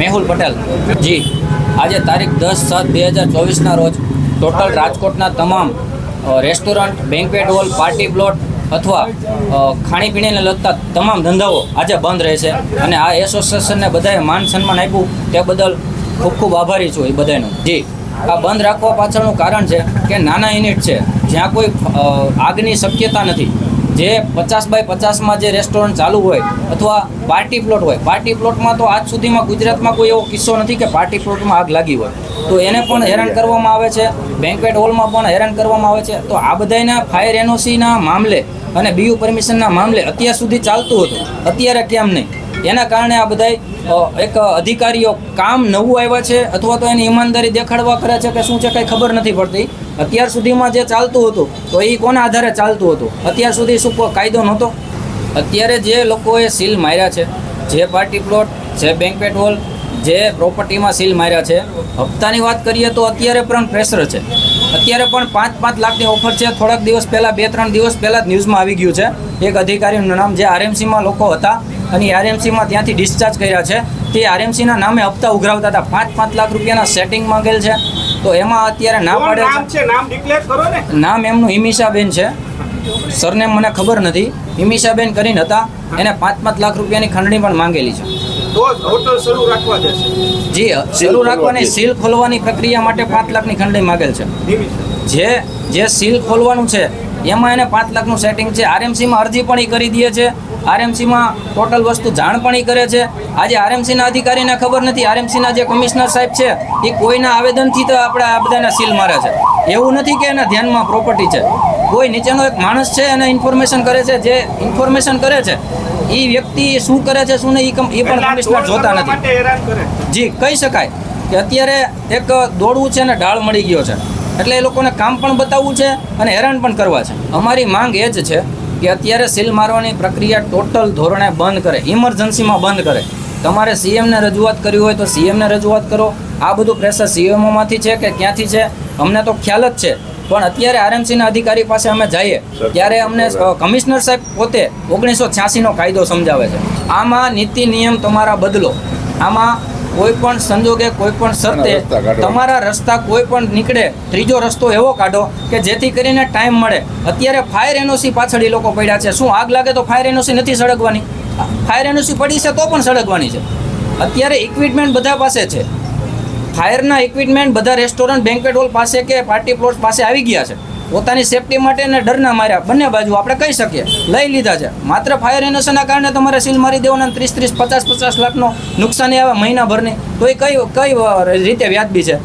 મેહુલ પટેલ. જી, આજે તારીખ દસ સાત બે હજાર ચોવીસના રોજ ટોટલ રાજકોટના તમામ restaurant banquet hall party plot અથવા ખાણીપીણીને લગતા તમામ ધંધાઓ આજે બંધ રહેશે અને આ એસોસિએશનને બધાએ માન સન્માન આપ્યું. તે બદલ ખૂબ ખૂબ આભારી છું એ બધાનું. જી, આ બંધ રાખવા પાછળનું કારણ છે કે નાના યુનિટ છે. જ્યાં કોઈ આગની શક્યતા નથી. જે પચાસ બાય પચાસમાં જે રેસ્ટોરન્ટ ચાલુ હોય અથવા પાર્ટી પ્લોટ હોય પાર્ટી પ્લોટમાં તો આજ સુધીમાં ગુજરાતમાં કોઈ એવો કિસ્સો નથી કે પાર્ટી પ્લોટમાં આગ લાગી હોય. તો એને પણ હેરાન કરવામાં આવે છે બેન્કવેટ હોલમાં પણ હેરાન કરવામાં આવે છે. તો આ બધાના ફાયર એનઓસીના મામલે અને બીયુ પરમિશનના મામલે અત્યાર સુધી ચાલતું હતું. અત્યારે કેમ નહીં? એના કારણે આ બધાય એક અધિકારીઓ કામ નવું આવ્યા છે અથવા તો એની ઈમાનદારી દેખાડવા કરે છે કે શું છે કંઈ ખબર નથી પડતી. અત્યાર સુધીમાં જે ચાલતું હતું, તો એ કોના આધારે ચાલતું હતું? અત્યાર સુધી શું કાયદો નહોતો? અત્યારે જે લોકોએ સીલ માર્યા છે, જે પાર્ટી પ્લોટ, જે બેન્ક્વેટ હોલ જે પ્રોપર્ટીમાં સીલ માર્યા છે, હપ્તાની વાત કરીએ તો અત્યારે પણ પ્રેશર છે. અત્યારે પણ પાંચ પાંચ લાખની ઓફર છે. થોડાક દિવસ પહેલાં, બે, ત્રણ દિવસ પહેલાં જ ન્યૂઝમાં આવી ગયું છે. એક અધિકારીનું નામ જે આરએમસીમાં લોકો હતા અને આરએમસીમાં ત્યાંથી ડિસ્ચાર્જ કર્યા છે. તે આરએમસીના નામે હપ્તા ઉઘરાવતા હતા. પાંચ પાંચ લાખ રૂપિયાના સેટિંગ માંગેલ છે. તો એમાં અત્યારે ના પાડે નામ છે? નામ ડિક્લેર કરો ને. નામ એમનું હિમિશાબેન છે. સરનેમ મને ખબર નથી. હિમિશાબેન કરીને હતા. એને પાંચ પાંચ લાખ રૂપિયાની ખંડણી પણ માંગેલી છે. તો જ હોટલ શરૂ રાખવા દેશે જી શરૂ રાખવાની સીલ ખોલવાની પ્રક્રિયા માટે પાંચ લાખની ખંડણી માંગેલ છે. જે જે સીલ ખોલવાનું છે એમાં એને પાંચ લાખનું સેટિંગ છે. આરએમસીમાં અરજી પણ એ કરી દે છે. આરએમસીમાં ટોટલ વસ્તુ જાણ પણ એ કરે છે. આજે આરએમસીના અધિકારીને ખબર નથી. આરએમસીના જે કમિશનર સાહેબ છે એ કોઈના આવેદનથી તો આપણે આ બધાના સીલ મારે છે. એવું નથી કે એના ધ્યાનમાં પ્રોપર્ટી છે. કોઈ નીચેનો એક માણસ છે એને ઇન્ફોર્મેશન કરે છે. જે ઇન્ફોર્મેશન કરે છે એ વ્યક્તિ શું કરે છે શું નહીં એ પણ કમિશનર જોતા નથી. જી કહી શકાય કે અત્યારે એક દોડવું છે ને ઢાળ મળી ગયો છે. એટલે એ લોકોને કામ પણ બતાવવું છે અને હેરાન પણ કરવા છે. અમારી માંગ એ જ છે કે અત્યારે સીલ મારવાની પ્રક્રિયા ટોટલ ધોરણે બંધ કરે ઇમરજન્સીમાં બંધ કરે. તમારે સીએમને રજૂઆત કરવી હોય તો સીએમને રજૂઆત કરો. આ બધું પ્રેશર સીએમઓમાંથી છે કે ક્યાંથી છે? અમને તો ખ્યાલ જ છે. પણ અત્યારે આરએમસીના અધિકારી પાસે અમે જઈએ ત્યારે અમને કમિશનર સાહેબ પોતે ઓગણીસો છ્યાસીનો કાયદો સમજાવે છે. આમાં નીતિ નિયમ તમારા બદલો. આમાં કોઈ પણ સંજોગે કોઈ પણ શરતે તમારા રસ્તા કોઈ પણ નીકળે ત્રીજો રસ્તો એવો કાઢો કે જેથી કરીને ટાઈમ મળે. અત્યારે ફાયર એનઓસી પાછળ એ લોકો પડ્યા છે. શું આગ લાગે તો ફાયર એનઓસી નથી સળગવાની? ફાયર એનઓસી પડી છે તો પણ સળગવાની છે. અત્યારે ઇક્વિપમેન્ટ બધા પાસે છે. ફાયરના ઇક્વિપમેન્ટ બધા રેસ્ટોરન્ટ બેન્કેટ હોલ પાસે કે પાર્ટી પ્લોટ પાસે આવી ગયા છે. પોતાની સેફટી માટે ને ડરના માર્યા. બંને બાજુ આપણે કહી શકીએ. લઈ લીધા છે. માત્ર ફાયર એનોસના કારણે તમારે સીલ મારી દેવાના ત્રીસ ત્રીસ, પચાસ પચાસ લાખનો નુકસાની આવે મહિનાભરની. તો એ કઈ કઈ રીતે વ્યાજબી છે?